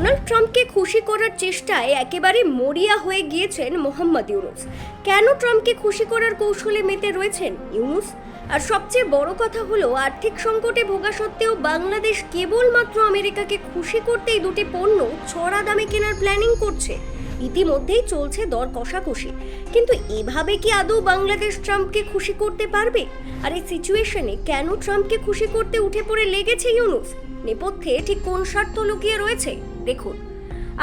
Donald ট্রাম্পকে খুশি করার চেষ্টায় একেবারে মরিয়া হয়ে গিয়েছেন মোহাম্মদ ইউনুস। কেন ট্রাম্পকে খুশি করার কৌশলে মেতে রয়েছেন ইউনুস? আর সবচেয়ে বড় কথা হলো, আর্থিক সংকটে ভোগা সত্ত্বেও বাংলাদেশ কেবলমাত্র আমেরিকাকে খুশি করতেই দুটি পণ্য ছড়া দামে কেনার প্ল্যানিং করছে। ইতিমধ্যেই চলছে দর কষাকষি। কিন্তু এভাবে কি আদৌ বাংলাদেশ ট্রাম্পকে খুশি করতে পারবে? আর এই সিচুয়েশনে কেন ট্রাম্পকে খুশি করতে উঠে পড়ে লেগেছে ইউনুস? নেপথ্যে ঠিক কোন স্বার্থ লুকিয়ে রয়েছে? দেখুন।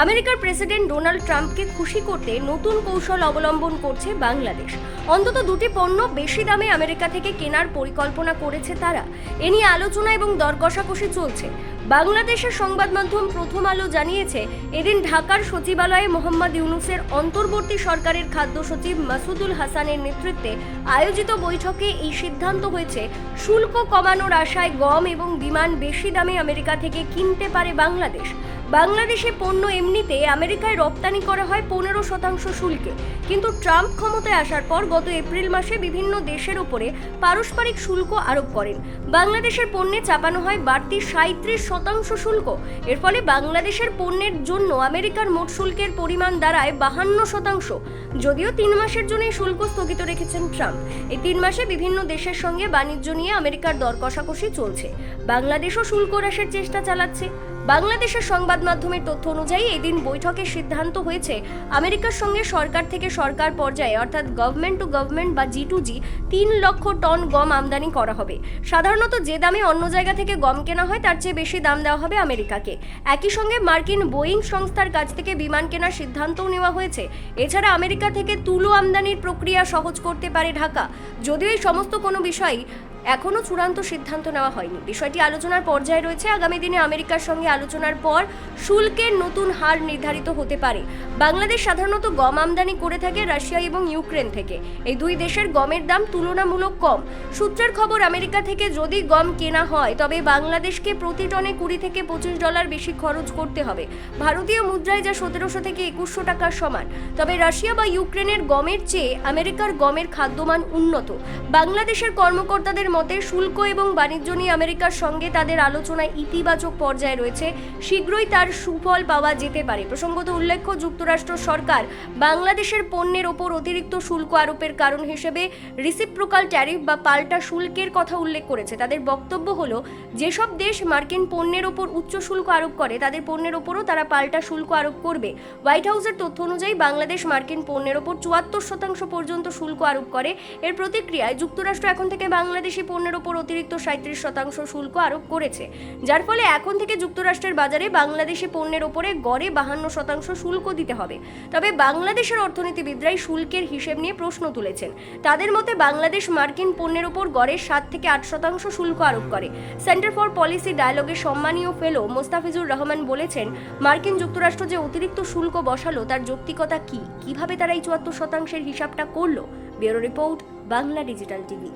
আমেরিকার প্রেসিডেন্ট ডোনাল্ড ট্রাম্পকে খুশি করতে নতুন কৌশল অবলম্বন করছে বাংলাদেশ। অন্তত দুটি পণ্য বেশি দামে আমেরিকা থেকে কেনার পরিকল্পনা করেছে তারা। এ নিয়ে আলোচনা এবং দর কষাকষি চলছে। বাংলাদেশের সংবাদ মাধ্যম প্রথম আলো জানিয়েছে, এদিন ঢাকার সচিবালয়ে মোহাম্মদ ইউনুসের অন্তর্বর্তী সরকারের খাদ্য সচিব মাসুদুল হাসানের নেতৃত্বে আয়োজিত বৈঠকে এই সিদ্ধান্ত হয়েছে, শুল্ক কমানোর আশায় গম এবং বিমান বেশি দামে আমেরিকা থেকে কিনতে পারে বাংলাদেশ। বাংলাদেশে পণ্য এমনিতে আমেরিকায় রপ্তানি করা হয় পনেরো শতাংশ শুল্কে। কিন্তু ট্রাম্প ক্ষমতায় আসার পর গত এপ্রিল মাসে বিভিন্ন দেশের উপরে পারস্পরিক শুল্ক আরোপ করেন। বাংলাদেশের পণ্যে চাপানো হয় বাড়তি সাঁত্রিশ শতাংশ শুল্ক। এর ফলে বাংলাদেশের পণ্যের জন্য আমেরিকার মোট শুল্কের পরিমাণ দাঁড়ায় বাহান্ন শতাংশ। যদিও তিন মাসের জন্য শুল্ক স্থগিত রেখেছেন ট্রাম্প। এই তিন মাসে বিভিন্ন দেশের সঙ্গে বাণিজ্য নিয়ে আমেরিকার দর কষাকষি চলছে। বাংলাদেশও শুল্ক হ্রাসের চেষ্টা চালাচ্ছে। বাংলাদেশের সংবাদ মাধ্যমের তথ্য অনুযায়ী এদিন বৈঠকে সিদ্ধান্ত হয়েছে, আমেরিকার সঙ্গে সরকার থেকে সরকার পর্যায়ে, অর্থাৎ গভর্নমেন্ট টু গভর্নমেন্ট বা জি টু জি তিন লক্ষ টন গম আমদানি করা হবে। সাধারণত যে দামে অন্য জায়গা থেকে গম কেনা হয়, তার চেয়ে বেশি দাম দেওয়া হবে আমেরিকাকে। একই সঙ্গে মার্কিন বোয়িং সংস্থার কাছ থেকে বিমান কেনার সিদ্ধান্তও নেওয়া হয়েছে। এছাড়া আমেরিকা থেকে তুলো আমদানির প্রক্রিয়া সহজ করতে পারে ঢাকা। যদিও এই সমস্ত কোনো বিষয়ই এখনও চূড়ান্ত সিদ্ধান্ত নেওয়া হয়নি। বিষয়টি আলোচনার পর্যায়ে রয়েছে। আগামী দিনে আমেরিকার সঙ্গে আলোচনার পর শুল্কের নতুন হার নির্ধারিত হতে পারে। বাংলাদেশ সাধারণত গম আমদানি করে থাকে রাশিয়া এবং ইউক্রেন থেকে। এই দুই দেশের গমের দাম তুলনামূলক কম। সূত্রের খবর, আমেরিকা থেকে যদি গম কেনা হয়, তবে বাংলাদেশকে প্রতি টনে কুড়ি থেকে পঁচিশ ডলার বেশি খরচ করতে হবে। ভারতীয় মুদ্রায় যা সতেরোশো থেকে একুশশো টাকার সমান। তবে রাশিয়া বা ইউক্রেনের গমের চেয়ে আমেরিকার গমের খাদ্যমান উন্নত। বাংলাদেশের কর্মকর্তাদের মতে, শুল্ক এবং বাণিজ্য নিয়ে আমেরিকার সঙ্গে তাদের আলোচনায় ইতিবাচক পর্যায়ে রয়েছে। শীঘ্রই তার সুফল পাওয়া যেতে পারে। প্রসঙ্গত উল্লেখ্য, যুক্তরাষ্ট্র সরকার বাংলাদেশের পণ্যের ওপর অতিরিক্ত শুল্ক আরোপের কারণ হিসেবে রিসিপ্রোকাল ট্যারিফ বা পাল্টা শুল্কের কথা উল্লেখ করেছে। তাদের বক্তব্য হলো, যেসব দেশ মার্কিন পণ্যের ওপর উচ্চ শুল্ক আরোপ করে, তাদের পণ্যের ওপরও তারা পাল্টা শুল্ক আরোপ করবে। হোয়াইট হাউসের তথ্য অনুযায়ী বাংলাদেশ মার্কিন পণ্যের ওপর চুয়াত্তর শতাংশ পর্যন্ত শুল্ক আরোপ করে। এর প্রতিক্রিয়ায় যুক্তরাষ্ট্র এখন থেকে বাংলাদেশি পণ্যের ওপর অতিরিক্ত সাঁত্রিশ শতাংশ শুল্ক আরোপ করেছে, যার ফলে এখন থেকে যুক্তরাষ্ট্রের বাজারে বাংলাদেশি পণ্যের ওপরে গড়ে বাহান্ন শতাংশ শুল্ক দিতে হবে। তবে বাংলাদেশের অর্থনীতিবিদরাই শুল্কের হিসেব নিয়ে প্রশ্ন তুলেছেন। তাদের মতে বাংলাদেশ মার্কিন পণ্যের ওপর গড়ে সাত থেকে আট শতাংশ শুল্ক আরোপ করে। সেন্টার ফর পলিসি ডায়ালগের সম্মানীয় ফেলো মোস্তাফিজুর রহমান বলেছেন, মার্কিন যুক্তরাষ্ট্র যে অতিরিক্ত শুল্ক বসালো তার যৌক্তিকতা কি? কীভাবে তারা এই চুয়াত্তর শতাংশের হিসাবটা করল? Bureau report, Bangla digital TV.